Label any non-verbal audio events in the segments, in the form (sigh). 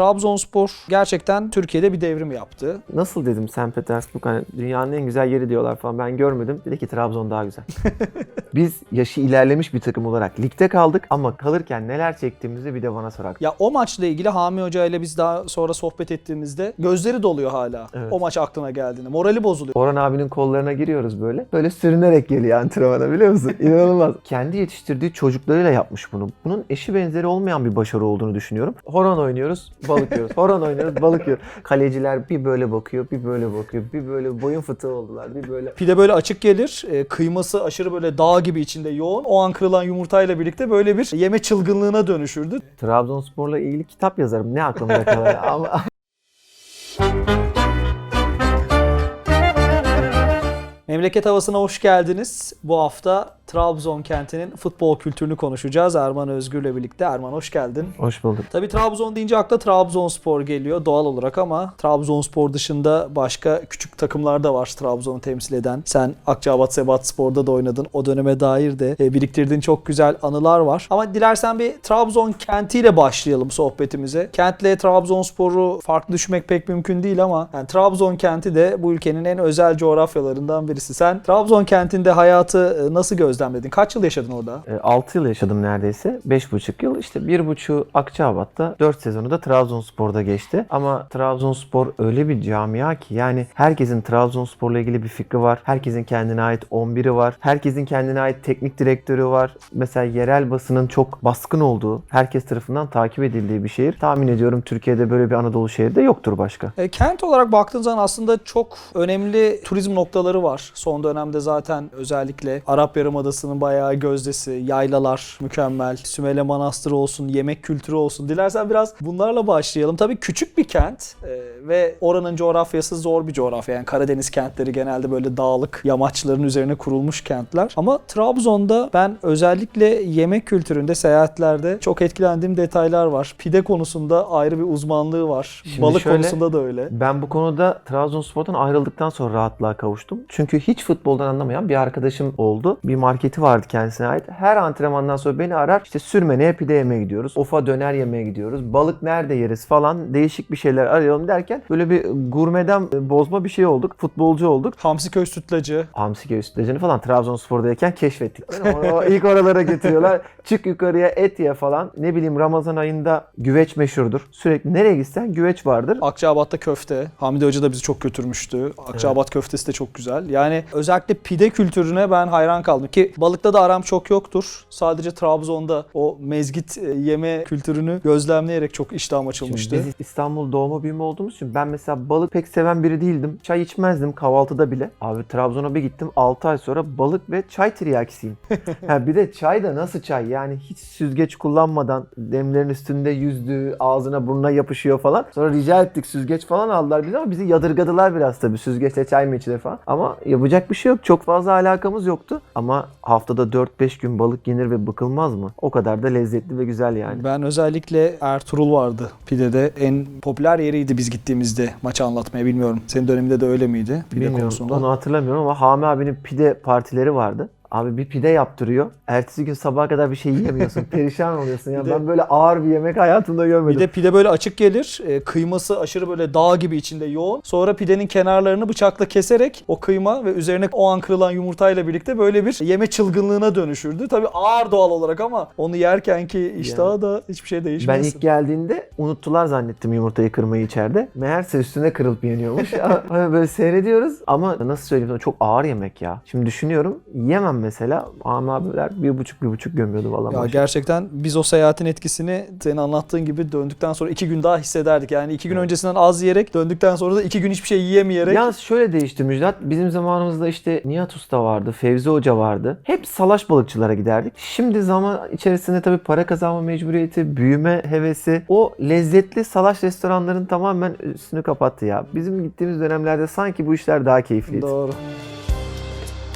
Trabzonspor gerçekten Türkiye'de bir devrim yaptı. Nasıl dedim St. Petersburg hani dünyanın en güzel yeri diyorlar falan ben görmedim. Dedi ki Trabzon daha güzel. (laughs) Biz yaşı ilerlemiş bir takım olarak ligde kaldık ama kalırken neler çektiğimizi bir de bana sorar. Ya o maçla ilgili Hami Hoca ile biz daha sonra sohbet ettiğimizde gözleri doluyor hala. Evet. O maç aklına geldiğinde. Morali bozuluyor. Orhan abinin kollarına giriyoruz böyle. Böyle sürünerek geliyor antrenmana biliyor musun? (laughs) İnanılmaz. Kendi yetiştirdiği çocuklarıyla yapmış bunu. Bunun eşi benzeri olmayan bir başarı olduğunu düşünüyorum. Horon oynuyoruz, balık yiyoruz. Horon oynuyoruz, balık yiyoruz. Kaleciler bir böyle bakıyor, bir böyle bakıyor, bir böyle boyun fıtığı oldular, bir böyle. Pide böyle açık gelir. e, Kıyması aşırı böyle dağ gibi içinde yoğun. O an kırılan yumurtayla birlikte böyle bir yeme çılgınlığına dönüşürdü. Trabzonspor'la ilgili kitap yazarım. Ne aklımda kalır ama Memleket havasına hoş geldiniz. Bu hafta Trabzon kentinin futbol kültürünü konuşacağız. Erman Özgür'le birlikte. Erman hoş geldin. hoş bulduk. Tabii Trabzon deyince akla Trabzonspor geliyor doğal olarak ama Trabzonspor dışında başka küçük takımlar da var Trabzon'u temsil eden. Sen Akçabat Sebat Spor'da da oynadın. O döneme dair de e, biriktirdiğin çok güzel anılar var. Ama dilersen bir Trabzon kentiyle başlayalım sohbetimize. Kentle Trabzonspor'u farklı düşmek pek mümkün değil ama yani Trabzon kenti de bu ülkenin en özel coğrafyalarından birisi. Sen Trabzon kentinde hayatı e, nasıl gözlemledin? Kaç yıl yaşadın orada? 6 yıl yaşadım neredeyse. 5,5 yıl. İşte 1,5 Akçabat'ta 4 sezonu da Trabzonspor'da geçti. Ama Trabzonspor öyle bir camia ki yani herkesin Trabzonspor'la ilgili bir fikri var. Herkesin kendine ait 11'i var. Herkesin kendine ait teknik direktörü var. Mesela yerel basının çok baskın olduğu, herkes tarafından takip edildiği bir şehir. Tahmin ediyorum Türkiye'de böyle bir Anadolu şehri de yoktur başka. E, kent olarak baktığın zaman aslında çok önemli turizm noktaları var. Son dönemde zaten özellikle Arap Yarımadası'nın bayağı gözdesi, yaylalar mükemmel, Sümele Manastırı olsun, yemek kültürü olsun. Dilersen biraz bunlarla başlayalım. Tabii küçük bir kent e, ve oranın coğrafyası zor bir coğrafya. Yani Karadeniz kentleri genelde böyle dağlık yamaçların üzerine kurulmuş kentler. Ama Trabzon'da ben özellikle yemek kültüründe, seyahatlerde çok etkilendiğim detaylar var. Pide konusunda ayrı bir uzmanlığı var. Şimdi Balık şöyle- konusunda da öyle. Ben bu konuda Trabzonspor'dan ayrıldıktan sonra rahatlığa kavuştum. Çünkü hiç futboldan anlamayan bir arkadaşım oldu. Bir marketi vardı kendisine ait. Her antrenmandan sonra beni arar. İşte sürmeneye pide yemeye gidiyoruz. Ofa döner yemeye gidiyoruz. Balık nerede yeriz falan. Değişik bir şeyler arayalım derken böyle bir gurmeden bozma bir şey olduk. Futbolcu olduk. Hamsiköy sütlacı. Hamsiköy sütlacını falan Trabzonspor'dayken keşfettik. O- ilk oralara getiriyorlar. (laughs) Çık yukarıya et ye falan. Ne bileyim Ramazan ayında güveç meşhurdur. Sürekli nereye gitsen güveç vardır. Akçabat'ta köfte. Hamdi Hoca da bizi çok götürmüştü. Akçabat köftesi de çok güzel. Yani özellikle pide kültürüne ben hayran kaldım. Ki balıkta da aram çok yoktur. Sadece Trabzon'da o mezgit e, yeme kültürünü gözlemleyerek çok iştahım açılmıştı. Biz İstanbul doğma büyüme olduğumuz için ben mesela balık pek seven biri değildim. Çay içmezdim kahvaltıda bile. Abi Trabzon'a bir gittim 6 ay sonra balık ve çay tiryakisiyim. (laughs) ha, bir de çay da nasıl çay? Yani hiç süzgeç kullanmadan demlerin üstünde yüzdüğü ağzına burnuna yapışıyor falan. Sonra rica ettik süzgeç falan aldılar bize ama bizi yadırgadılar biraz tabii süzgeçle çay mı içilir falan. Ama yapacak bir şey yok. Çok fazla alakamız yoktu. Ama haftada 4-5 gün balık yenir ve bıkılmaz mı? O kadar da lezzetli ve güzel yani. Ben özellikle Ertuğrul vardı pidede. En popüler yeriydi biz gittiğimizde maçı anlatmaya bilmiyorum. Senin döneminde de öyle miydi pide Bilmiyorum, konusunda? Onu hatırlamıyorum ama Hami abinin pide partileri vardı. Abi bir pide yaptırıyor. Ertesi gün sabaha kadar bir şey yiyemiyorsun. (laughs) Perişan oluyorsun. Ya Bir de- ben böyle ağır bir yemek hayatımda görmedim. Bir de pide böyle açık gelir. E, kıyması aşırı böyle dağ gibi içinde yoğun. Sonra pidenin kenarlarını bıçakla keserek o kıyma ve üzerine o an kırılan yumurtayla birlikte böyle bir yeme çılgınlığına dönüşürdü. Tabii ağır doğal olarak ama onu yerkenki iştahı da hiçbir şey ben değişmez. ilk geldiğinde unuttular zannettim yumurtayı kırmayı içeride. Meğerse üstüne kırılıp yeniyormuş. (laughs) Böyle seyrediyoruz ama nasıl söyleyeyim çok ağır yemek ya. Şimdi düşünüyorum yemem mesela. Hami abiler bir buçuk bir buçuk gömüyordu valla. Ya gerçekten biz o seyahatin etkisini senin anlattığın gibi döndükten sonra iki gün daha hissederdik. Yani iki gün Evet. öncesinden az yiyerek döndükten sonra da iki gün hiçbir şey yiyemeyerek. Yalnız şöyle değişti Müjdat. Bizim zamanımızda işte Nihat Usta vardı, Fevzi Hoca vardı. Hep salaş balıkçılara giderdik. Şimdi zaman içerisinde tabii para kazanma mecburiyeti, büyüme hevesi o lezzetli salaş restoranların tamamen üstünü kapattı ya. Bizim gittiğimiz dönemlerde sanki bu işler daha keyifliydi. Doğru.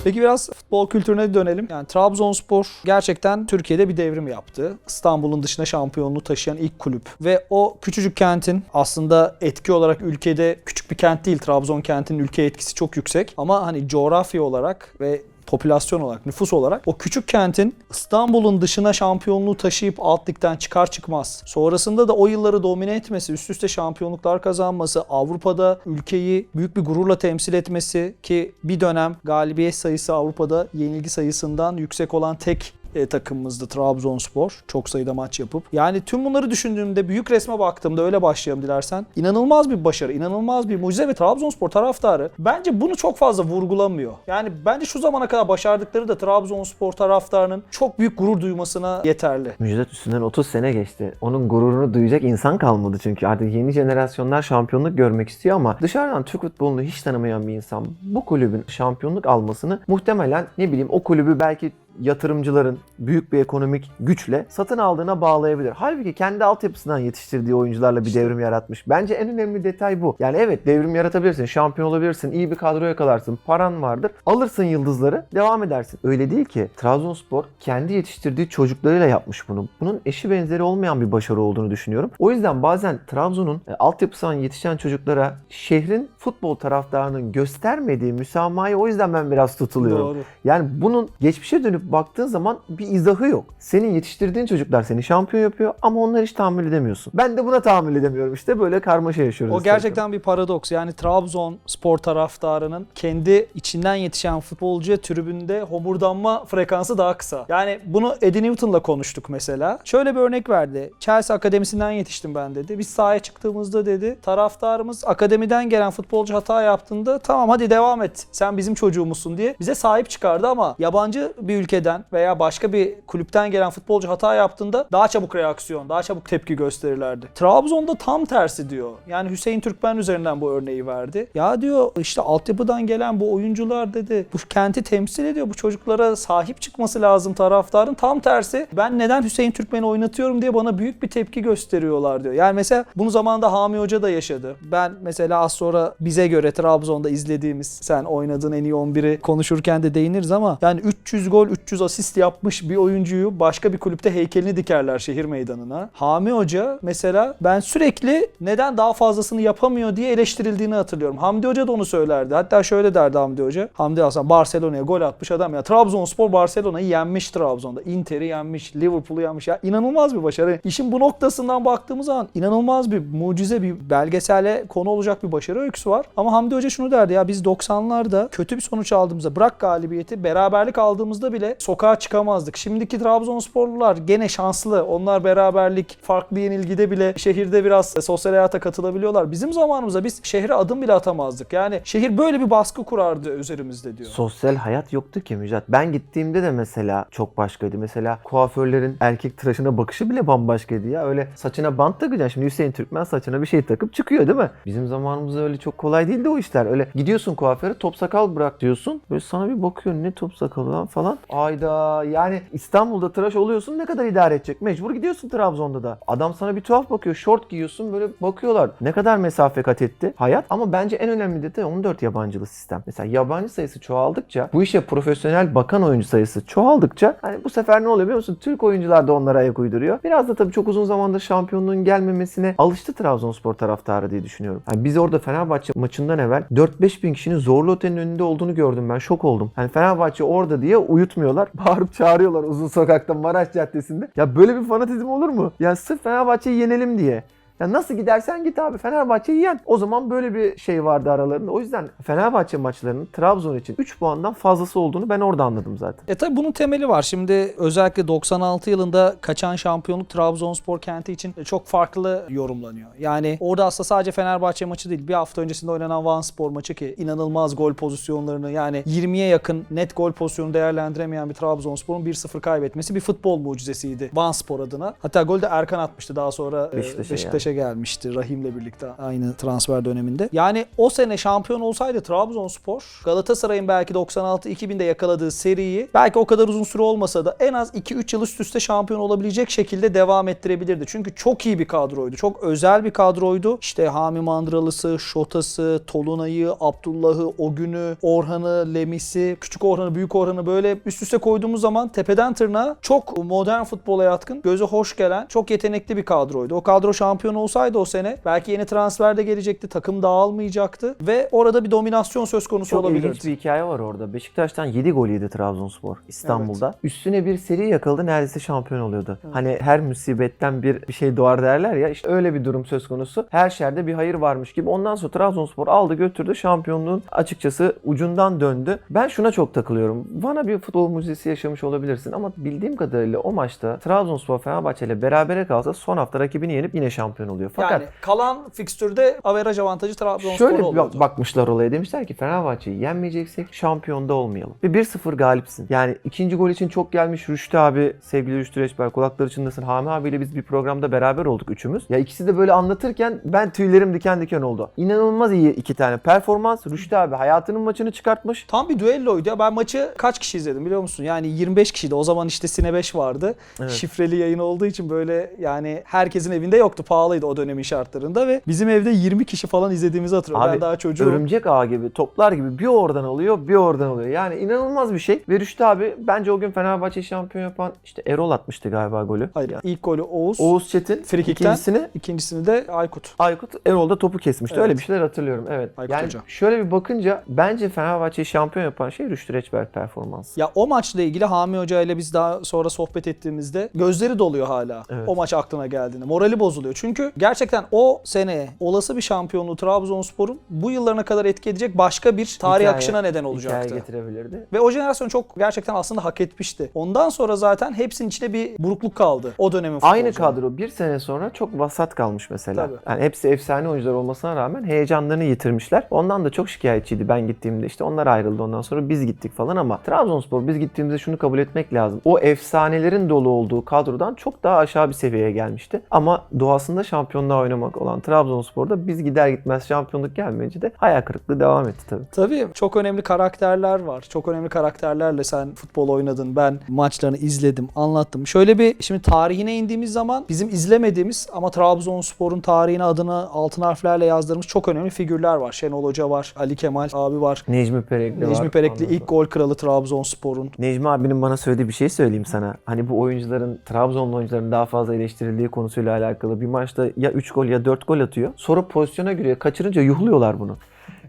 Peki biraz futbol kültürüne dönelim. Yani Trabzonspor gerçekten Türkiye'de bir devrim yaptı. İstanbul'un dışına şampiyonluğu taşıyan ilk kulüp. Ve o küçücük kentin aslında etki olarak ülkede küçük bir kent değil. Trabzon kentinin ülke etkisi çok yüksek. Ama hani coğrafya olarak ve popülasyon olarak, nüfus olarak o küçük kentin İstanbul'un dışına şampiyonluğu taşıyıp alt ligden çıkar çıkmaz. Sonrasında da o yılları domine etmesi, üst üste şampiyonluklar kazanması, Avrupa'da ülkeyi büyük bir gururla temsil etmesi ki bir dönem galibiyet sayısı Avrupa'da yenilgi sayısından yüksek olan tek e, takımımızdı Trabzonspor. Çok sayıda maç yapıp. Yani tüm bunları düşündüğümde büyük resme baktığımda öyle başlayalım dilersen. inanılmaz bir başarı, inanılmaz bir mucize ve Trabzonspor taraftarı bence bunu çok fazla vurgulamıyor. Yani bence şu zamana kadar başardıkları da Trabzonspor taraftarının çok büyük gurur duymasına yeterli. Müjdat üstünden 30 sene geçti. Onun gururunu duyacak insan kalmadı çünkü artık yeni jenerasyonlar şampiyonluk görmek istiyor ama dışarıdan Türk futbolunu hiç tanımayan bir insan bu kulübün şampiyonluk almasını muhtemelen ne bileyim o kulübü belki yatırımcıların büyük bir ekonomik güçle satın aldığına bağlayabilir. Halbuki kendi altyapısından yetiştirdiği oyuncularla bir İşte. devrim yaratmış. Bence en önemli detay bu. Yani evet devrim yaratabilirsin, şampiyon olabilirsin, iyi bir kadro yakalarsın, paran vardır. Alırsın yıldızları, devam edersin. Öyle değil ki. Trabzonspor kendi yetiştirdiği çocuklarıyla yapmış bunu. Bunun eşi benzeri olmayan bir başarı olduğunu düşünüyorum. O yüzden bazen Trabzon'un e, altyapısından yetişen çocuklara şehrin futbol taraftarının göstermediği müsamahayı o yüzden ben biraz tutuluyorum. Doğru. Yani bunun geçmişe dönüp baktığın zaman bir izahı yok. Senin yetiştirdiğin çocuklar seni şampiyon yapıyor ama onları hiç tahammül edemiyorsun. Ben de buna tahammül edemiyorum işte böyle karmaşa yaşıyoruz. O gerçekten bir paradoks. Yani Trabzon spor taraftarının kendi içinden yetişen futbolcuya tribünde homurdanma frekansı daha kısa. Yani bunu Eddie Newton'la konuştuk mesela. Şöyle bir örnek verdi. Chelsea akademisinden yetiştim ben dedi. Biz sahaya çıktığımızda dedi taraftarımız akademiden gelen futbolcu hata yaptığında tamam hadi devam et. Sen bizim çocuğumuzsun diye bize sahip çıkardı ama yabancı bir ülkeden veya başka bir kulüpten gelen futbolcu hata yaptığında daha çabuk reaksiyon, daha çabuk tepki gösterirlerdi. Trabzon'da tam tersi diyor. Yani Hüseyin Türkmen üzerinden bu örneği verdi. Ya diyor işte altyapıdan gelen bu oyuncular dedi bu kenti temsil ediyor. Bu çocuklara sahip çıkması lazım taraftarın. Tam tersi ben neden Hüseyin Türkmen'i oynatıyorum diye bana büyük bir tepki gösteriyorlar diyor. Yani mesela bunu zamanında Hami Hoca da yaşadı. Ben mesela az sonra bize göre Trabzon'da izlediğimiz sen oynadığın en iyi 11'i konuşurken de değiniriz ama yani 300 gol 300 asist yapmış bir oyuncuyu başka bir kulüpte heykelini dikerler şehir meydanına. Hami Hoca mesela ben sürekli neden daha fazlasını yapamıyor diye eleştirildiğini hatırlıyorum. Hamdi Hoca da onu söylerdi. Hatta şöyle derdi Hamdi Hoca. Hamdi Hasan Barcelona'ya gol atmış adam ya. Trabzonspor Barcelona'yı yenmiş Trabzon'da. Inter'i yenmiş, Liverpool'u yenmiş. Ya inanılmaz bir başarı. İşin bu noktasından baktığımız zaman inanılmaz bir mucize bir belgesele konu olacak bir başarı öyküsü var. Ama Hamdi Hoca şunu derdi ya biz 90'larda kötü bir sonuç aldığımızda bırak galibiyeti beraberlik aldığımızda bile sokağa çıkamazdık. Şimdiki Trabzonsporlular gene şanslı. Onlar beraberlik farklı yenilgide bile şehirde biraz sosyal hayata katılabiliyorlar. Bizim zamanımızda biz şehre adım bile atamazdık. Yani şehir böyle bir baskı kurardı üzerimizde diyor. Sosyal hayat yoktu ki Müjdat. Ben gittiğimde de mesela çok başkaydı. Mesela kuaförlerin erkek tıraşına bakışı bile bambaşkaydı ya. Öyle saçına bant takacaksın. Şimdi Hüseyin Türkmen saçına bir şey takıp çıkıyor değil mi? Bizim zamanımızda öyle çok kolay değildi o işler. Öyle gidiyorsun kuaföre top sakal bırak diyorsun. Böyle sana bir bakıyor ne top sakalı lan falan. Ayda yani İstanbul'da tıraş oluyorsun ne kadar idare edecek? Mecbur gidiyorsun Trabzon'da da. Adam sana bir tuhaf bakıyor. Şort giyiyorsun böyle bakıyorlar. Ne kadar mesafe kat etti hayat. Ama bence en önemli detay 14 yabancılı sistem. Mesela yabancı sayısı çoğaldıkça bu işe profesyonel bakan oyuncu sayısı çoğaldıkça hani bu sefer ne oluyor biliyor musun? Türk oyuncular da onlara ayak uyduruyor. Biraz da tabii çok uzun zamandır şampiyonluğun gelmemesine alıştı Trabzonspor taraftarı diye düşünüyorum. Yani biz orada Fenerbahçe maçından evvel 4-5 bin kişinin zorlu otelin önünde olduğunu gördüm ben. Şok oldum. Hani Fenerbahçe orada diye uyutmuyorlar. (laughs) Bağırıp çağırıyorlar uzun sokakta Maraş Caddesi'nde. Ya böyle bir fanatizm olur mu? Yani sırf Fenerbahçe'yi yenelim diye. Yani nasıl gidersen git abi Fenerbahçe'yi yen. O zaman böyle bir şey vardı aralarında. O yüzden Fenerbahçe maçlarının Trabzon için 3 puandan fazlası olduğunu ben orada anladım zaten. E tabi bunun temeli var. Şimdi özellikle 96 yılında kaçan şampiyonluk Trabzonspor kenti için çok farklı yorumlanıyor. Yani orada aslında sadece Fenerbahçe maçı değil. Bir hafta öncesinde oynanan Van Spor maçı ki inanılmaz gol pozisyonlarını yani 20'ye yakın net gol pozisyonu değerlendiremeyen bir Trabzonspor'un 1-0 kaybetmesi bir futbol mucizesiydi Van Spor adına. Hatta gol de Erkan atmıştı daha sonra e, Beşiktaş'a. Beşiktaş %5'e gelmişti Rahim'le birlikte aynı transfer döneminde. Yani o sene şampiyon olsaydı Trabzonspor Galatasaray'ın belki 96-2000'de yakaladığı seriyi belki o kadar uzun süre olmasa da en az 2-3 yıl üst üste şampiyon olabilecek şekilde devam ettirebilirdi. Çünkü çok iyi bir kadroydu. Çok özel bir kadroydu. İşte Hami Mandralısı, Şotası, Tolunay'ı, Abdullah'ı, Ogün'ü, Orhan'ı, Lemis'i, Küçük Orhan'ı, Büyük Orhan'ı böyle üst üste koyduğumuz zaman tepeden tırnağa çok modern futbola yatkın, göze hoş gelen, çok yetenekli bir kadroydu. O kadro şampiyon şampiyon olsaydı o sene belki yeni transfer de gelecekti. Takım dağılmayacaktı ve orada bir dominasyon söz konusu Çok olabilirdi. ilginç bir hikaye var orada. Beşiktaş'tan 7 gol yedi Trabzonspor İstanbul'da. Üstüne bir seri yakaladı neredeyse şampiyon oluyordu. Hani her musibetten bir, bir şey doğar derler ya işte öyle bir durum söz konusu. Her şerde bir hayır varmış gibi. Ondan sonra Trabzonspor aldı götürdü şampiyonluğun açıkçası ucundan döndü. Ben şuna çok takılıyorum. Bana bir futbol müzesi yaşamış olabilirsin ama bildiğim kadarıyla o maçta Trabzonspor Fenerbahçe ile berabere kalsa son hafta rakibini yenip yine şampiyon oluyor. Fakat yani kalan fikstürde averaj avantajı Trabzonspor Şöyle oluyordu. bak- bakmışlar olaya demişler ki Fenerbahçe'yi yenmeyeceksek şampiyonda olmayalım. Ve 1-0 galipsin. Yani ikinci gol için çok gelmiş Rüştü abi, sevgili Rüştü Reçber kulakları çınlasın. Hami abiyle biz bir programda beraber olduk üçümüz. Ya ikisi de böyle anlatırken ben tüylerim diken diken oldu. İnanılmaz iyi iki tane performans. Rüştü abi hayatının maçını çıkartmış. Tam bir düelloydu ya. Ben maçı kaç kişi izledim biliyor musun? Yani 25 kişiydi. O zaman işte Sine 5 vardı. Evet. Şifreli yayın olduğu için böyle yani herkesin evinde yoktu. Pahalıydı o dönemin şartlarında ve bizim evde 20 kişi falan izlediğimizi hatırlıyorum. ben daha çocuğum. Örümcek ağı gibi toplar gibi bir oradan alıyor bir oradan alıyor. Yani inanılmaz bir şey. Ve Rüştü abi bence o gün Fenerbahçe şampiyon yapan işte Erol atmıştı galiba golü. Hayır. Ya. ilk golü Oğuz. Oğuz Çetin. Frikikten. ikincisini ikincisini de Aykut. Aykut Erol da topu kesmişti. Evet. Öyle bir şeyler hatırlıyorum. Evet. Aykut yani Hoca. şöyle bir bakınca bence Fenerbahçe'yi şampiyon yapan şey Rüştü Reçber performansı. Ya o maçla ilgili Hami Hoca ile biz daha sonra sohbet ettiğimizde gözleri doluyor hala. Evet. O maç aklına geldiğinde. Morali bozuluyor. Çünkü gerçekten o sene olası bir şampiyonluğu Trabzonspor'un bu yıllarına kadar etki edecek başka bir tarih Hikaye- akışına neden Hikaye olacaktı. getirebilirdi. Ve o jenerasyon çok gerçekten aslında hak etmişti. Ondan sonra zaten hepsinin içinde bir burukluk kaldı. O dönemin Aynı futbolcularının. kadro bir sene sonra çok vasat kalmış mesela. Tabii. Yani hepsi efsane oyuncular olmasına rağmen heyecanlarını yitirmişler. Ondan da çok şikayetçiydi ben gittiğimde. işte onlar ayrıldı ondan sonra biz gittik falan ama Trabzonspor biz gittiğimizde şunu kabul etmek lazım. O efsanelerin dolu olduğu kadrodan çok daha aşağı bir seviyeye gelmişti. Ama doğasında şampiyonluğa oynamak olan Trabzonspor'da biz gider gitmez şampiyonluk gelmeyince de hayal kırıklığı devam etti tabii. Tabii çok önemli karakterler var. Çok önemli karakterlerle sen futbol oynadın. Ben maçlarını izledim, anlattım. Şöyle bir şimdi tarihine indiğimiz zaman bizim izlemediğimiz ama Trabzonspor'un tarihine adını altın harflerle yazdırmış çok önemli figürler var. Şenol Hoca var, Ali Kemal abi var. Necmi Perekli var. Necmi Perekli Ondan ilk gol kralı Trabzonspor'un. Necmi abinin bana söylediği bir şey söyleyeyim sana. Hani bu oyuncuların, Trabzonlu oyuncuların daha fazla eleştirildiği konusuyla alakalı. Bir maçta ya 3 gol ya 4 gol atıyor. Sonra pozisyona giriyor. Kaçırınca yuhluyorlar bunu.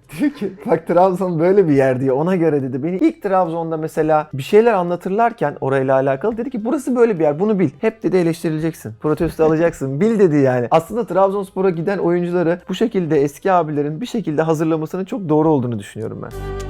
(laughs) Diyor ki bak Trabzon böyle bir yer diyor. Ona göre dedi. Beni ilk Trabzon'da mesela bir şeyler anlatırlarken orayla alakalı dedi ki burası böyle bir yer. Bunu bil. Hep dedi eleştirileceksin. Protesto (laughs) alacaksın. Bil dedi yani. Aslında Trabzonspor'a giden oyuncuları bu şekilde eski abilerin bir şekilde hazırlamasının çok doğru olduğunu düşünüyorum ben.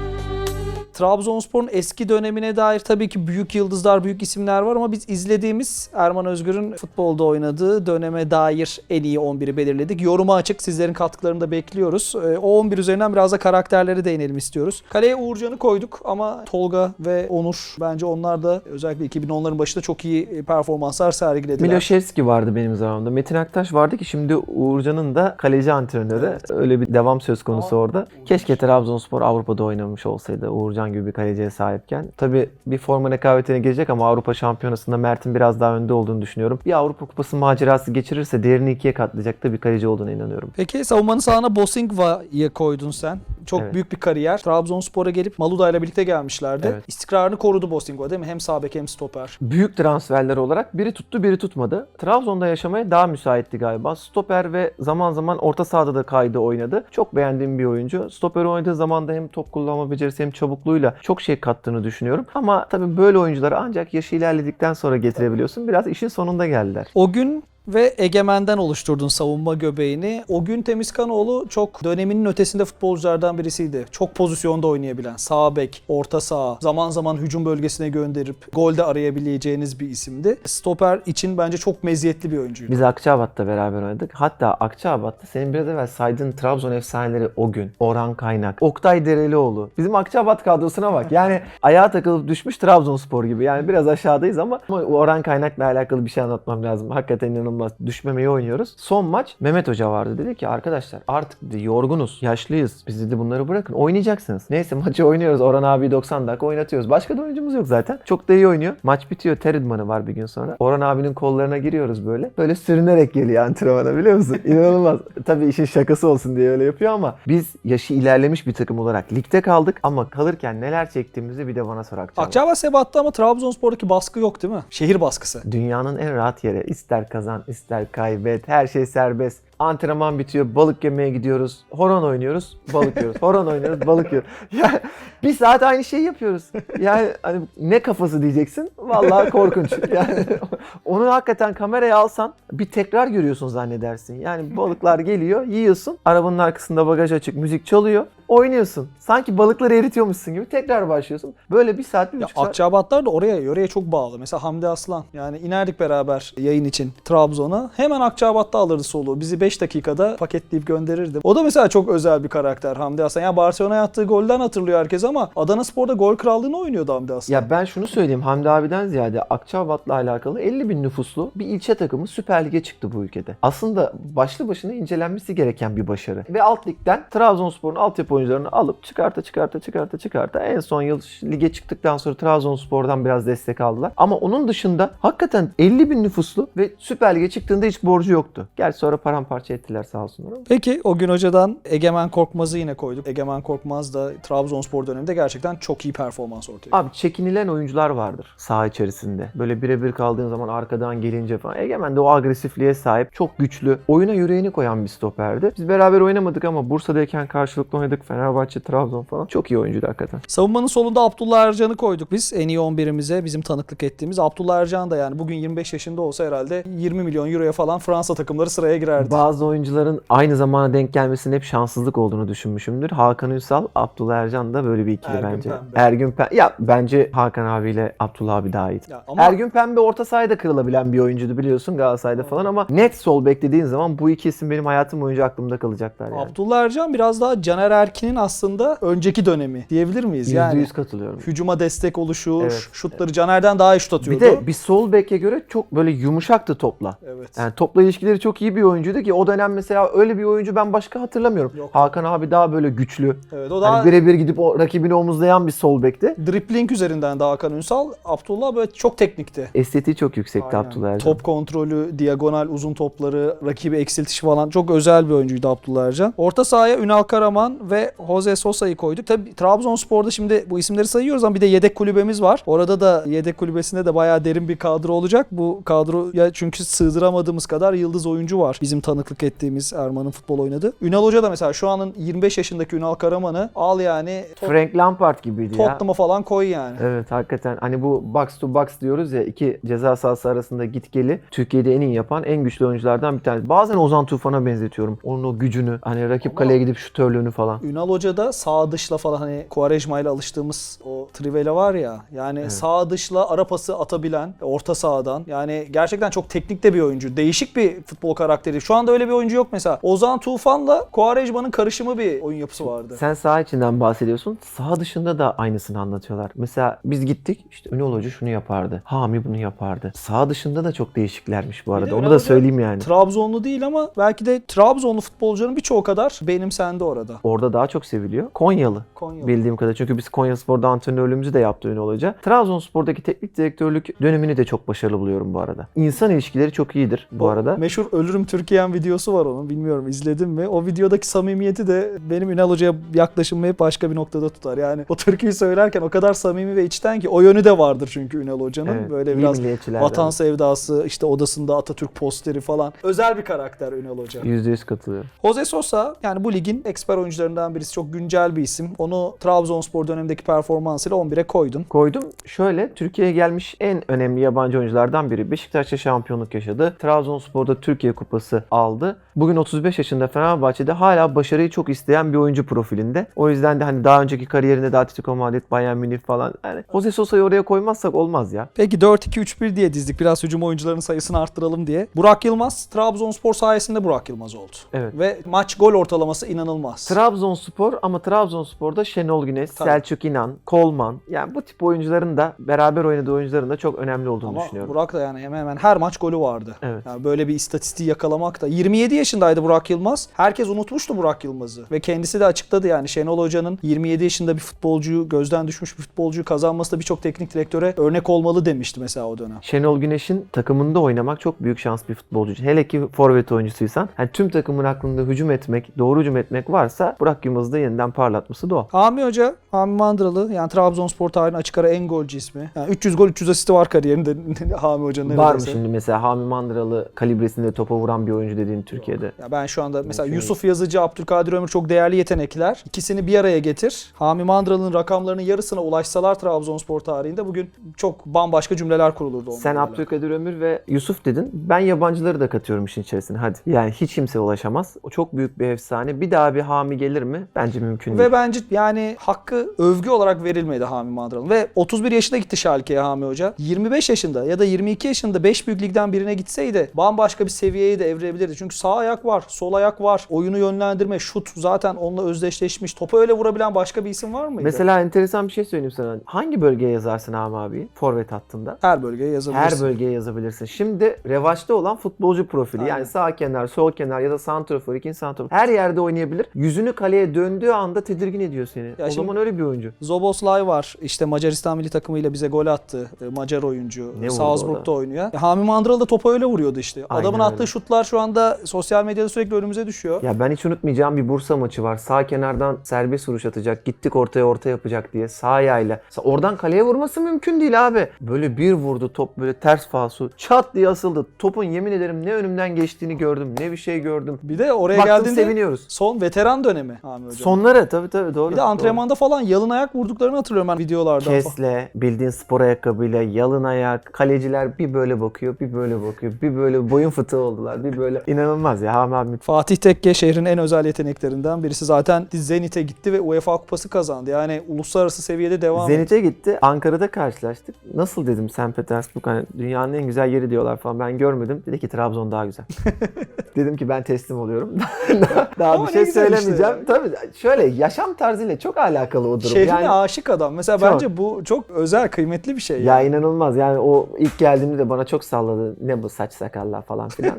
Trabzonspor'un eski dönemine dair tabii ki büyük yıldızlar, büyük isimler var ama biz izlediğimiz Erman Özgür'ün futbolda oynadığı döneme dair en iyi 11'i belirledik. Yoruma açık. Sizlerin katkılarını da bekliyoruz. Ee, O 11 üzerinden biraz da karakterlere değinelim istiyoruz. Kaleye Uğurcan'ı koyduk ama Tolga ve Onur bence onlar da özellikle 2010'ların başında çok iyi performanslar sergilediler. Miloševski vardı benim zamanımda. Metin Aktaş vardı ki şimdi Uğurcan'ın da kaleci antrenörü. Evet. Öyle bir devam söz konusu Ama orada. Keşke Trabzonspor Avrupa'da oynamış olsaydı Uğurcan gibi bir kaleciye sahipken. Tabii bir forma rekabetine girecek ama Avrupa Şampiyonası'nda Mert'in biraz daha önde olduğunu düşünüyorum. Bir Avrupa Kupası macerası geçirirse değerini ikiye katlayacak da bir kaleci olduğuna inanıyorum. Peki savunmanın sağına Bosingva'yı koydun sen. Çok Evet. büyük bir kariyer. Trabzonspor'a gelip Maluda ile birlikte gelmişlerdi. Evet. İstikrarını korudu Bosingva değil mi? Hem sağ bek hem stoper. Büyük transferler olarak biri tuttu biri tutmadı. Trabzon'da yaşamaya daha müsaitti galiba. Stoper ve zaman zaman orta sahada da kaydı oynadı. Çok beğendiğim bir oyuncu. Stoper oynadığı zaman da hem top kullanma becerisi hem çabukluğuyla çok şey kattığını düşünüyorum. Ama tabii böyle oyuncuları ancak yaşı ilerledikten sonra getirebiliyorsun. Biraz işin sonunda geldiler. O gün ve Egemen'den oluşturdun savunma göbeğini. O gün Temizkanoğlu çok döneminin ötesinde futbolculardan birisiydi. Çok pozisyonda oynayabilen, sağ bek, orta saha, zaman zaman hücum bölgesine gönderip golde arayabileceğiniz bir isimdi. Stoper için bence çok meziyetli bir oyuncuydu. Biz Akçabat'ta beraber oynadık. Hatta Akçabat'ta senin biraz evvel saydığın Trabzon efsaneleri o gün. Orhan Kaynak, Oktay Derelioğlu. Bizim Akçabat kadrosuna bak. Yani ayağa takılıp düşmüş Trabzonspor gibi. Yani biraz aşağıdayız ama, ama Orhan Kaynak'la alakalı bir şey anlatmam lazım. Hakikaten inanılmaz. Düşmemeyi oynuyoruz. Son maç Mehmet Hoca vardı. Dedi ki arkadaşlar artık dedi, yorgunuz, yaşlıyız. Biz dedi bunları bırakın. Oynayacaksınız. Neyse (laughs) maçı oynuyoruz. Orhan abi 90 dakika oynatıyoruz. Başka da oyuncumuz yok zaten. Çok da iyi oynuyor. Maç bitiyor. Ter idmanı var bir gün sonra. Orhan abinin kollarına giriyoruz böyle. Böyle sürünerek geliyor antrenmana biliyor musun? (laughs) İnanılmaz. Tabii işin şakası olsun diye öyle yapıyor ama biz yaşı ilerlemiş bir takım olarak ligde kaldık ama kalırken neler çektiğimizi bir de bana sor Akçabat. Sebattı ama Trabzonspor'daki baskı yok değil mi? Şehir baskısı. Dünyanın en rahat yeri. İster kazan, ister kaybet. Her şey serbest. Antrenman bitiyor, balık yemeye gidiyoruz. Horon oynuyoruz, balık yiyoruz. Horon oynuyoruz, balık yiyoruz. (laughs) Ya bir saat aynı şeyi yapıyoruz. Yani hani ne kafası diyeceksin? Vallahi korkunç. Yani (laughs) onu hakikaten kameraya alsan bir tekrar görüyorsun zannedersin. Yani balıklar geliyor, yiyorsun. Arabanın arkasında bagaj açık, müzik çalıyor. Oynuyorsun. Sanki balıkları eritiyormuşsun gibi tekrar başlıyorsun. Böyle bir saat, bir Ya buçuk saat. Akçabatlar da oraya yöreye çok bağlı. Mesela Hamdi Aslan yani inerdik beraber yayın için Trabzon'a. Hemen Akçabat'ta alırdı soluğu. Bizi 5 dakikada paketleyip gönderirdi. O da mesela çok özel bir karakter Hamdi Aslan. Yani Barcelona'ya attığı golden hatırlıyor herkes ama Adana Spor'da gol krallığını oynuyordu Hamdi Aslan. Ya ben şunu söyleyeyim Hamdi abiden ziyade Akçabat'la alakalı 50 bin nüfuslu bir ilçe takımı Süper Lig'e çıktı bu ülkede. Aslında başlı başına incelenmesi gereken bir başarı. Ve alt ligden Trabzonspor'un altyapı oyuncularını alıp çıkarta çıkarta çıkarta çıkarta en son yıl lige çıktıktan sonra Trabzonspor'dan biraz destek aldılar. Ama onun dışında hakikaten 50 bin nüfuslu ve Süper Lig'e çıktığında hiç borcu yoktu. Gerçi sonra paramparça ettiler sağ olsunlar. Peki o gün hocadan Egemen Korkmaz'ı yine koyduk. Egemen Korkmaz da Trabzonspor döneminde gerçekten çok iyi performans ortaya koydu. Abi çekinilen oyuncular vardır saha içerisinde. Böyle birebir kaldığın zaman arkadan gelince falan. Egemen de o agresifliğe sahip. Çok güçlü. Oyuna yüreğini koyan bir stoperdi. Biz beraber oynamadık ama Bursa'dayken karşılıklı oynadık. Fenerbahçe, Trabzon falan. Çok iyi oyuncuydu hakikaten. Savunmanın solunda Abdullah Ercan'ı koyduk biz. En iyi 11'imize bizim tanıklık ettiğimiz. Abdullah Ercan da yani bugün 25 yaşında olsa herhalde 20 milyon euroya falan Fransa takımları sıraya girerdi. Bazı oyuncuların aynı zamana denk gelmesinin hep şanssızlık olduğunu düşünmüşümdür. Hakan Ünsal, Abdullah Ercan da böyle bir ikili Ergün bence. Pembe. Ergün Pembe. Ya bence Hakan abiyle Abdullah abi daha iyiydi. Ya ama Ergün Pembe orta sahada kırılabilen bir oyuncuydu biliyorsun Galatasaray'da falan ama net sol beklediğin zaman bu iki isim benim hayatım boyunca aklımda kalacaklar yani. Abdullah Ercan biraz daha Caner Erkin'in aslında önceki dönemi diyebilir miyiz? Yüzde Yani yüz katılıyorum. hücuma destek oluşu, Evet. şutları Caner'den daha iyi şut atıyordu. Bir de bir sol beke göre çok böyle yumuşaktı topla. evet. Yani topla ilişkileri çok iyi bir oyuncuydu ki o dönem mesela öyle bir oyuncu ben başka hatırlamıyorum. Yok. Hakan abi daha böyle güçlü. evet o daha Hani birebir gidip o rakibini omuzlayan bir sol bekti. dribbling üzerinden de Hakan Ünsal. Abdullah böyle çok teknikti. Estetiği çok yüksekti Aynen. Abdullah Ercan. Top kontrolü, diagonal uzun topları, rakibi eksiltişi falan çok özel bir oyuncuydu Abdullah Ercan. Orta sahaya Ünal Karaman ve Jose Sosa'yı koyduk. Tabii Trabzonspor'da şimdi bu isimleri sayıyoruz ama bir de yedek kulübemiz var. Orada da yedek kulübesinde de bayağı derin bir kadro olacak. Bu kadroya çünkü sığdıramadığımız kadar yıldız oyuncu var. Bizim tanıklık ettiğimiz Erman'ın futbol oynadı. Ünal Hoca da mesela şu anın 25 yaşındaki Ünal Karaman'ı al yani Tot- Frank Lampard gibiydi ya. Tottenham'a falan koy yani. Evet hakikaten hani bu box to box diyoruz ya iki ceza sahası arasında git geli Türkiye'de en iyi yapan en güçlü oyunculardan bir tanesi. Bazen Ozan Tufan'a benzetiyorum. Onun o gücünü hani rakip Ama- kaleye gidip şutörlüğünü falan. Ünal Hoca da sağ dışla falan hani Quaresma ile alıştığımız o Trivela var ya yani Evet. sağ dışla ara pası atabilen orta sahadan yani gerçekten çok teknik de bir oyuncu. Değişik bir futbol karakteri. Şu anda öyle bir oyuncu yok mesela. Ozan Tufan'la Quaresma'nın karışımı bir oyun yapısı vardı. Sen saha içinden bahsediyorsun. Saha dışında da aynısını anlatıyorlar. Mesela biz gittik işte Ünal Hoca şunu yapardı. Hami bunu yapardı. Saha dışında da çok değişiklermiş bu de arada. Onu Ünal da söyleyeyim yani. Trabzonlu değil ama belki de Trabzonlu futbolcuların birçoğu kadar benimsendi orada. Orada daha çok seviliyor. Konyalı. Konyalı. Bildiğim kadar. Çünkü biz Konya Spor'da antrenörlüğümüzü de yaptı Ünal Hoca. Trabzonspor'daki teknik direktörlük dönemini de çok başarılı buluyorum bu arada. İnsan ilişkileri çok iyidir bu O arada. Meşhur Ölürüm Türkiye'm videosu var onun. Bilmiyorum izledin mi? O videodaki samimiyeti de benim Ünal Hoca'ya yaklaşımı hep başka bir noktada tutar. Yani o türküyü söylerken o kadar samimi ve içten ki o yönü de vardır çünkü Ünal Hoca'nın. Evet, Böyle biraz vatan sevdası, işte odasında Atatürk posteri falan. Özel bir karakter Ünal Hoca. %100 katılıyorum. Jose Sosa yani bu ligin eksper oyuncularından birisi. Çok güncel bir isim. Onu Trabzonspor dönemindeki performansıyla 11'e koydun. Koydum. Şöyle Türkiye'ye gelmiş en önemli yabancı oyunculardan biri. Beşiktaş'ta şampiyonluk yaşadı. Trabzonspor'da Türkiye Kupası aldı. Bugün 35 yaşında Fenerbahçe'de hala başarıyı çok isteyen bir oyuncu profilinde. O yüzden de hani daha önceki kariyerinde de Atletico Madrid, Bayern Münih falan. Yani Jose Sosa'yı oraya koymazsak olmaz ya. Peki 4-2-3-1 diye dizdik. Biraz hücum oyuncularının sayısını arttıralım diye. Burak Yılmaz Trabzonspor sayesinde Burak Yılmaz oldu. Evet. Ve maç gol ortalaması inanılmaz. Trabzonspor ama Trabzonspor'da Şenol Güneş, Tabii. Selçuk İnan, Kolman yani bu tip oyuncuların da beraber oynadığı oyuncuların da çok önemli olduğunu Ama düşünüyorum. Burak da yani hemen hemen her maç golü vardı. Evet. Yani böyle bir istatistiği yakalamak da 27 yaşındaydı Burak Yılmaz. Herkes unutmuştu Burak Yılmaz'ı. Ve kendisi de açıkladı yani Şenol Hoca'nın 27 yaşında bir futbolcuyu, gözden düşmüş bir futbolcuyu kazanması da birçok teknik direktöre örnek olmalı demişti mesela o dönem. Şenol Güneş'in takımında oynamak çok büyük şans bir futbolcu. Hele ki forvet oyuncusuysan. Yani tüm takımın aklında hücum etmek, doğru hücum etmek varsa Burak Yılmaz'ı da yeniden parlatması doğal. Hami Hoca, Hami Mandıralı yani Trabzonspor tarihinin açık ara en golcü ismi. Yani 300 gol 300 asisti var kariyerinde (laughs) Hami Hoca'nın Var mı şimdi mesela Hami Mandıralı kalibresinde topa vuran bir oyuncu dediğin Türkiye'de? Ya ben şu anda mesela Mümkün Yusuf Yazıcı, Abdülkadir Ömür çok değerli yetenekler. İkisini bir araya getir. Hami Mandıralı'nın rakamlarının yarısına ulaşsalar Trabzonspor tarihinde bugün çok bambaşka cümleler kurulurdu. Sen Abdülkadir Ömür ve Yusuf dedin. Ben yabancıları da katıyorum işin içerisine. Hadi. Yani hiç kimse ulaşamaz. O çok büyük bir efsane. Bir daha bir Hami gelir mi? Bence mümkün değil. Ve bence yani hakkı övgü olarak verilmedi Hami Mandıralı. Ve 31 yaşında gitti Schalke'ye Hami Hoca. 25 yaşında ya da 22 yaşında 5 büyük ligden birine gitseydi bambaşka bir seviyeye de evrilebilirdi. Çünkü sağ ayak var, sol ayak var. Oyunu yönlendirme, şut zaten onunla özdeşleşmiş. Topu öyle vurabilen başka bir isim var mıydı? Mesela enteresan bir şey söyleyeyim sana. Hangi bölgeye yazarsın Hami abi? Forvet hattında. her bölgeye yazabilirsin. Her bölgeye yazabilirsin. Şimdi revaçta olan futbolcu profili. Aynen. Yani sağ kenar, sol kenar ya da santrafor, ikinci santrafor. Her yerde oynayabilir. Yüzünü kaleye döndüğü anda tedirgin ediyor seni. o şimdi- zaman öyle bir oyuncu. Zoboslay var. İşte Macaristan milli takımıyla bize gol attı. E, Macar oyuncu. Ne Salzburg'da o oynuyor. Ya, Hami Mandıralı da topu öyle vuruyordu işte. Aynen Adamın öyle. attığı şutlar şu anda sosyal medyada sürekli önümüze düşüyor. Ya ben hiç unutmayacağım bir Bursa maçı var. Sağ kenardan serbest vuruş atacak. Gittik ortaya orta yapacak diye sağ ayağıyla. Oradan kaleye vurması mümkün değil abi. Böyle bir vurdu top böyle ters falso. Çat diye asıldı. Topun yemin ederim ne önümden geçtiğini gördüm. Ne bir şey gördüm. Bir de oraya Baktım geldiğinde seviniyoruz. son veteran dönemi Hami Hocam. Sonları tabii tabii doğru. bir de antrenmanda falan yalın ayak vurduklarını hatırlıyorum ben videolardan. Kesle, bildiğin spor ayakkabıyla, yalın ayak, kaleciler bir böyle bakıyor, bir böyle bakıyor, bir böyle boyun fıtığı oldular, bir böyle inanılmaz ya Hami abi. Fatih Tekke şehrin en özel yeteneklerinden birisi. Zaten Zenit'e gitti ve UEFA Kupası kazandı. Yani uluslararası seviyede devam etti. Zenit'e gitti, Ankara'da karşılaştık. Nasıl dedim St. Petersburg hani dünyanın en güzel yeri diyorlar falan ben görmedim. Dedi ki Trabzon daha güzel. (laughs) dedim ki ben teslim oluyorum. (laughs) daha Ama bir ne şey güzel işte söylemeyeceğim. ya. Tabii şöyle yaşam tarzıyla çok alakalı o durum. Şehrine yani, aşık adam. Mesela Çok. bence bu çok özel, kıymetli bir şey. Ya inanılmaz yani o ilk geldiğimde de bana çok salladı. Ne bu saç sakallar falan filan.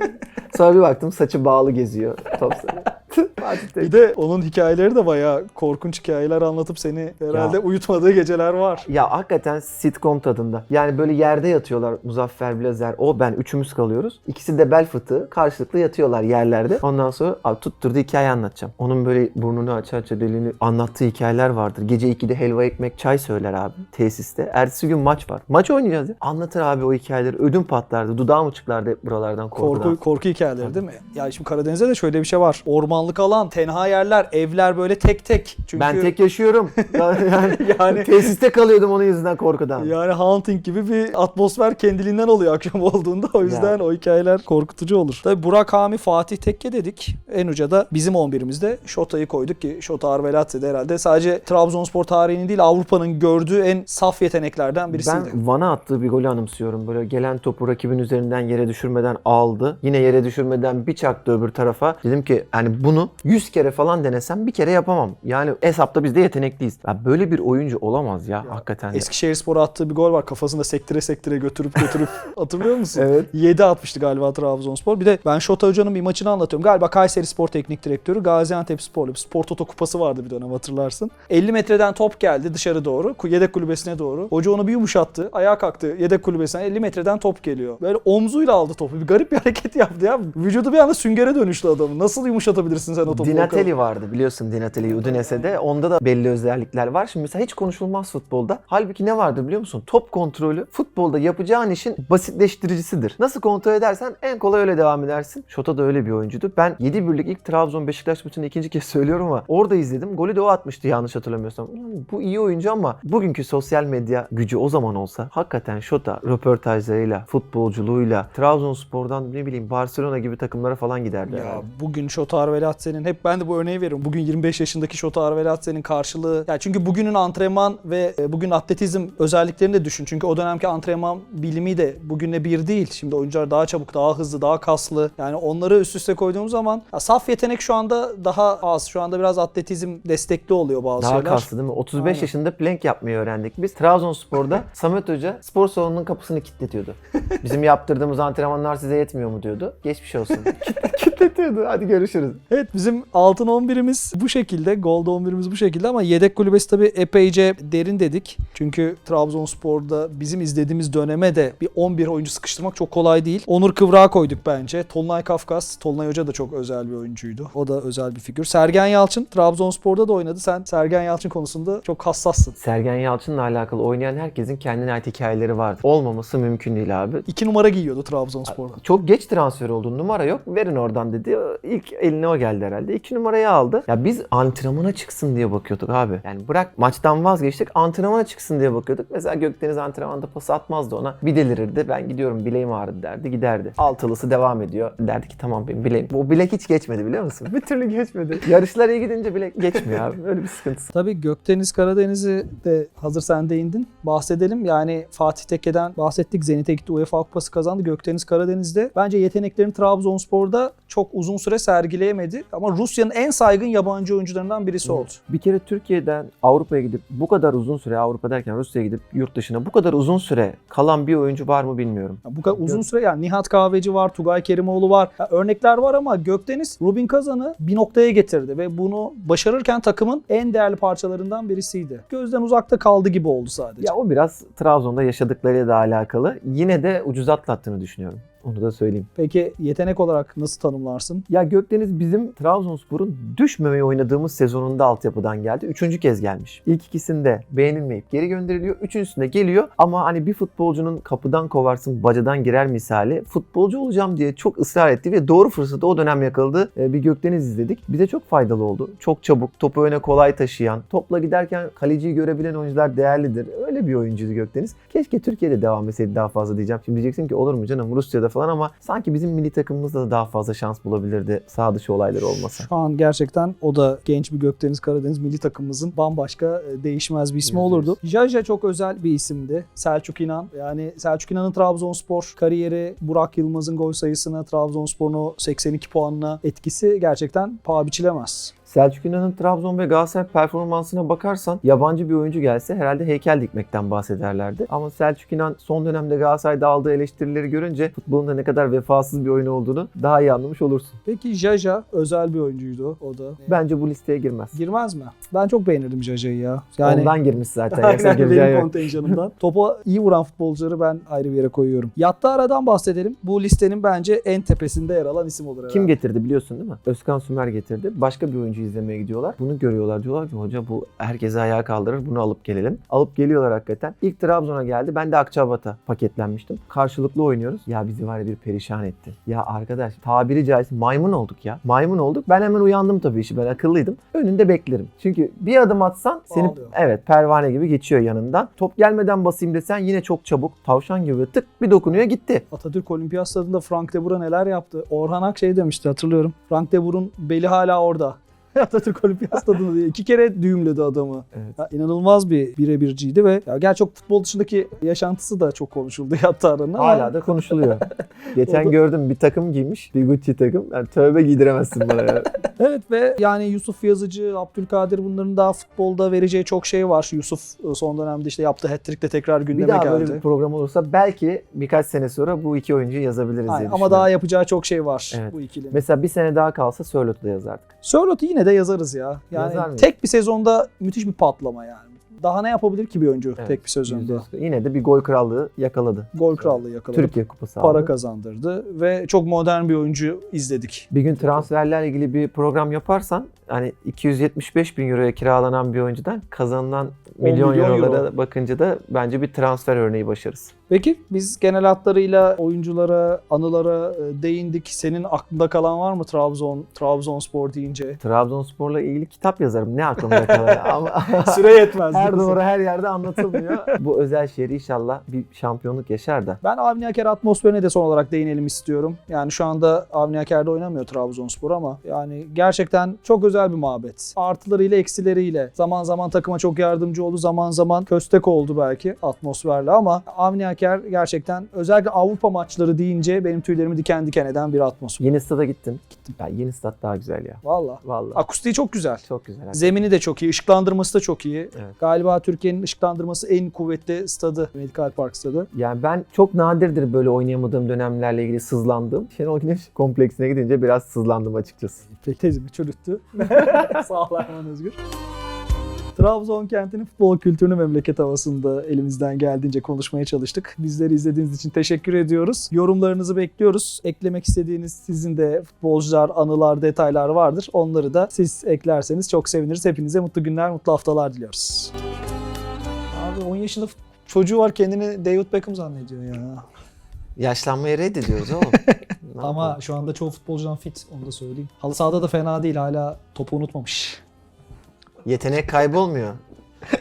Sonra (laughs) bir baktım saçı bağlı geziyor. Top sarı. (laughs) Fatih Tekke. Bir de onun hikayeleri de bayağı korkunç hikayeler anlatıp seni herhalde Ya. uyutmadığı geceler var. Ya hakikaten sitcom tadında. Yani böyle yerde yatıyorlar Muzaffer Blazer. O ben üçümüz kalıyoruz. İkisi de bel fıtığı. Karşılıklı yatıyorlar yerlerde. Ondan sonra abi tutturdu hikaye anlatacağım. Onun böyle burnunu aça aça deliğini anlattığı hikayeler vardır. Gece 2'de helva ekmek çay söyler abi tesiste. Ertesi gün maç var. Maç oynayacağız ya. Anlatır abi o hikayeleri. Ödüm patlardı. Dudağım uçuklardı hep buralardan korkudan. Korku, korku hikayeleri değil mi? Ya şimdi Karadeniz'de de şöyle bir şey var. Ormanlık alan, tenha yerler, evler böyle tek tek. Çünkü Ben tek yaşıyorum. (laughs) yani, Yani- tesiste kalıyordum onun yüzünden korkudan. yani Haunting gibi bir atmosfer kendiliğinden oluyor akşam (laughs) olduğunda. O yüzden o hikayeler korkutucu olur. Tabii Burak Hami, Fatih Tekke dedik. En uca da bizim 11'imizde Şota'yı koyduk ki Şota Arveladze de herhalde sadece Trabzonspor tarihinin değil Avrupa'nın gördüğü en saf yeteneklerden birisiydi. Ben Van'a attığı bir golü anımsıyorum. Böyle gelen topu rakibin üzerinden yere düşürmeden aldı. Yine yere düşürmeden bir çaktı öbür tarafa. Dedim ki hani bunu 100 kere falan denesem bir kere yapamam. Yani hesapta biz de yetenekliyiz. Ya böyle bir oyuncu olamaz ya, hakikaten. de. Eskişehirspor'a attığı bir gol var. Kafasında sektire sektire götürüp götürüp (laughs) hatırlıyor musun? Evet. 7 atmıştı galiba Trabzonspor. Bir de ben Şota Hoca'nın bir maçını anlatıyorum. Galiba Kayseri Spor Teknik Direktörü Gaziantep Spor'lu bir Spor Toto kupası vardı bir dönem hatırlarsın. 50 metreden top geldi dışarı doğru. Yedek kulübesine doğru. Hoca onu bir yumuşattı. Ayağa kalktı. Yedek kulübesine 50 metreden top geliyor. Böyle omzuyla aldı topu. Bir garip bir (laughs) hareket yaptı ya. Vücudu bir anda süngere dönüştü adamın. Nasıl yumuşatabilirsin sen o topu? Dinatelli vardı biliyorsun Dinatelli Udinese'de. Onda da belli özellikler var. Şimdi mesela hiç konuşulmaz futbolda. Halbuki ne vardır biliyor musun? Top kontrolü futbolda yapacağın işin basitleştiricisidir. Nasıl kontrol edersen en kolay öyle devam edersin. Şota da öyle bir oyuncuydu. Ben 7 birlik ilk Trabzon Beşiktaş maçını ikinci kez (laughs) söylüyorum ama orada izledim. Golü de o atmıştı yanlış hatırlamıyorsam. Bu iyi oyuncu ama bugünkü sosyal medya gücü o zaman olsa hakikaten Şota röportajlarıyla, futbolculuğuyla Trabzonspor'dan ne bileyim Barcelona gibi takımlara falan giderdi. Ya herhalde. bugün Şota Arveladze'nin hep ben de bu örneği veriyorum. Bugün 25 yaşındaki Şota Arveladze'nin karşılığı. Yani çünkü bugünün antrenman ve e, bugün atletizm özelliklerini de düşün. Çünkü o dönemki antrenman bilimi de bugünle bir değil. Şimdi oyuncular daha çabuk, daha hızlı, daha kaslı. Yani onları üst üste koyduğumuz zaman ya saf yetenek şu anda daha az. Şu anda biraz atletizm destekli oluyor bazı Daha şeyler. kaslı değil mi? 35 Aynen. yaşında plank yapmayı öğrendik. Biz Trabzonspor'da (laughs) Samet Hoca spor salonunun kapısını kilitletiyordu. Bizim yaptırdığımız antrenmanlar size yetmiyor mu diyordu. Geçmiş olsun. (laughs) Kilitletiyordu. Hadi görüşürüz. Evet bizim altın 11'imiz bu şekilde. Gold 11'imiz bu şekilde ama yedek kulübesi tabii epeyce derin dedik. Çünkü Trabzonspor'da bizim izlediğimiz döneme de bir 11 oyuncu sıkıştırmak çok kolay değil. Onur Kıvrak'a koyduk bence. Tolunay Kafkas. Tolunay Hoca da çok özel bir oyuncuydu. O da özel bir figür. Sergen Yalçın Trabzonspor'da da oynadı. Sen Sergen Yalçın konusunda çok hassassın. Sergen Yalçın'la alakalı oynayan herkesin kendine ait hikayeleri vardır. Olmaması mümkün değil abi. İki numara giyiyordu Trabzonspor'da. Çok geç transfer oldu. Numara yok. Verin oradan dedi. İlk eline o geldi herhalde. İki numarayı aldı. Ya biz antrenmana çıksın diye bakıyorduk abi. Yani bırak maçtan vazgeçtik. Antrenmana çıksın diye bakıyorduk. Mesela Gökdeniz antrenmanda pas atmazdı ona. Bir delirirdi. Ben gidiyorum bileğim ağrıdı derdi. Giderdi. Altılısı devam ediyor. Derdi ki tamam benim bileğim. O bilek hiç geçmedi biliyor musun? (laughs) Bir türlü geçmedi. Yarışlar iyi gidince bilek geçmiyor abi. Öyle bir sıkıntısı. Tabii Gökdeniz Karadeniz'i de hazır sen değindin. Bahsedelim. Yani Fatih Tekke'den bahsettik. Zenit'e gitti UEFA Kupası kazandı. Gökdeniz Karadeniz'de bence yeteneklerini Trabzonspor'da çok uzun süre sergileyemedi. Ama Rusya'nın en saygın yabancı oyuncularından birisi oldu. Bir kere Türkiye'den Avrupa'ya gidip bu kadar uzun süre Avrupa derken Rusya'ya gidip yurt dışına bu kadar uzun süre kalan bir oyuncu var mı bilmiyorum. Ya bu kadar uzun süre yani Nihat Kahveci var, Tugay Kerimoğlu var. Ya örnekler var ama Gökdeniz Rubin Kazan'ı bir noktaya getirdi ve bunu başarırken takımın en değerli parçalarından birisiydi. Gözden uzakta kaldı gibi oldu sadece. Ya o biraz Trabzon'da yaşadıklarıyla da alakalı. Yine de ucuz atlattığını düşünüyorum. Onu da söyleyeyim. Peki yetenek olarak nasıl tanımlarsın? Ya Gökdeniz bizim Trabzonspor'un düşmemeyi oynadığımız sezonunda altyapıdan geldi. Üçüncü kez gelmiş. İlk ikisinde beğenilmeyip geri gönderiliyor. Üçüncüsünde geliyor ama hani bir futbolcunun kapıdan kovarsın bacadan girer misali futbolcu olacağım diye çok ısrar etti ve doğru fırsatı o dönem yakaladı. Ee, Bir Gökdeniz izledik. Bize çok faydalı oldu. Çok çabuk, topu öne kolay taşıyan, topla giderken kaleciyi görebilen oyuncular değerlidir. Öyle bir oyuncuydu Gökdeniz. Keşke Türkiye'de devam etseydi daha fazla diyeceğim. Şimdi diyeceksin ki olur mu canım Rusya'da falan ama sanki bizim milli takımımızda da daha fazla şans bulabilirdi sağ dışı olayları olmasa. Şu an gerçekten o da genç bir Gökdeniz Karadeniz milli takımımızın bambaşka e, değişmez bir ismi olurdu. Jaja çok özel bir isimdi. Selçuk İnan. Yani Selçuk İnan'ın Trabzonspor kariyeri, Burak Yılmaz'ın gol sayısına, Trabzonspor'un o 82 puanına etkisi gerçekten paha biçilemez. Selçuk İnan'ın Trabzon ve Galatasaray performansına bakarsan yabancı bir oyuncu gelse herhalde heykel dikmekten bahsederlerdi. Ama Selçuk İnan son dönemde Galatasaray'da aldığı eleştirileri görünce futbolun da ne kadar vefasız bir oyun olduğunu daha iyi anlamış olursun. Peki Jaja özel bir oyuncuydu o da. Bence bu listeye girmez. Girmez mi? Ben çok beğenirdim Jaja'yı ya. Yani Ondan girmiş zaten. (laughs) Aynen benim kontenjanımdan. (laughs) Topa iyi vuran futbolcuları ben ayrı bir yere koyuyorum. Yatta aradan bahsedelim. Bu listenin bence en tepesinde yer alan isim olur herhalde. Kim getirdi biliyorsun değil mi? Özkan Sümer getirdi. Başka bir oyuncu izlemeye gidiyorlar. Bunu görüyorlar. Diyorlar ki hoca bu herkese ayağa kaldırır. Bunu alıp gelelim. Alıp geliyorlar hakikaten. İlk Trabzon'a geldi. Ben de Akçabat'a paketlenmiştim. Karşılıklı oynuyoruz. Ya bizi var ya bir perişan etti. Ya arkadaş tabiri caizse maymun olduk ya. Maymun olduk. Ben hemen uyandım tabii işi. Ben akıllıydım. Önünde beklerim. Çünkü bir adım atsan seni evet pervane gibi geçiyor yanından. Top gelmeden basayım desen yine çok çabuk. Tavşan gibi tık bir dokunuyor gitti. Atatürk Olimpiyat Stadı'nda Frank de Boer'a neler yaptı? Orhan Ak şey demişti hatırlıyorum. Frank de Boer'un beli hala orada. (laughs) Atatürk Olimpiyat Stadı'nda diye iki kere düğümledi adamı. Evet. Ya, inanılmaz bir birebirciydi ve ya gerçi o futbol dışındaki yaşantısı da çok konuşuldu (laughs) yatta aranın ama Hala da konuşuluyor. (laughs) Geçen da- gördüm bir takım giymiş. Bir Gucci takım. Yani tövbe giydiremezsin bana ya. Evet ve yani Yusuf Yazıcı, Abdülkadir bunların daha futbolda vereceği çok şey var. Yusuf e, son dönemde işte yaptığı hat-trick'le tekrar gündeme bir daha geldi. böyle bir program olursa belki birkaç sene sonra bu iki oyuncuyu yazabiliriz Aynen, diye ama daha yapacağı çok şey var Evet. bu ikilinin. Mesela bir sene daha kalsa Sörlot'u da yazardık. Sörlot'u yine de yazarız ya. Yani Yazar mıyız? tek bir sezonda müthiş bir patlama yani. Daha ne yapabilir ki bir oyuncu Evet, tek bir sezonda? %100. Yine de bir gol krallığı yakaladı. Gol krallığı yakaladı. Türkiye Kupası para aldı. kazandırdı ve çok modern bir oyuncu izledik. Bir gün transferlerle ilgili bir program yaparsan hani 275 bin euroya kiralanan bir oyuncudan kazanılan 10 milyon, milyon eurolara euro. bakınca da bence bir transfer örneği başarısı. Peki biz genel hatlarıyla oyunculara, anılara e, değindik. Senin aklında kalan var mı Trabzon, Trabzonspor deyince? Trabzonspor'la ilgili kitap yazarım. Ne aklımda kalır (laughs) ama Süre yetmez. her doğru her yerde anlatılmıyor. (laughs) Bu özel şehir inşallah bir şampiyonluk yaşar da. Ben Avni Aker atmosferine de son olarak değinelim istiyorum. Yani şu anda Avni Aker'de oynamıyor Trabzonspor ama yani gerçekten çok özel bir mabet. Artılarıyla eksileriyle. Zaman zaman takıma çok yardımcı oldu. Zaman zaman köstek oldu belki atmosferle ama Avni Aker gerçekten özellikle Avrupa maçları deyince benim tüylerimi diken diken eden bir atmosfer. Yeni stada gittin. Gittim. Ya yeni stat daha güzel ya. Valla. Vallahi. Akustiği çok güzel. Çok güzel. Zemini de çok iyi, ışıklandırması da çok iyi. Evet. Galiba Türkiye'nin ışıklandırması en kuvvetli stadı, Medikal Park stadı. Yani ben çok nadirdir böyle oynayamadığım dönemlerle ilgili sızlandım. Şenol Güneş kompleksine gidince biraz sızlandım açıkçası. Tezimi çürüttü. (laughs) Sağ ol Erman Özgür. Trabzon kentinin futbol kültürünü memleket havasında elimizden geldiğince konuşmaya çalıştık. Bizleri izlediğiniz için teşekkür ediyoruz. Yorumlarınızı bekliyoruz. Eklemek istediğiniz sizin de futbolcular, anılar, detaylar vardır. Onları da siz eklerseniz çok seviniriz. Hepinize mutlu günler, mutlu haftalar diliyoruz. Abi 10 yaşında çocuğu var kendini David Beckham zannediyor ya. Yaşlanmayı reddediyoruz oğlum. (laughs) Ama şu anda çoğu futbolcudan fit onu da söyleyeyim. Halı sahada da fena değil hala topu unutmamış. Yetenek kaybolmuyor.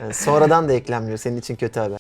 Yani sonradan da eklenmiyor. Senin için kötü haber.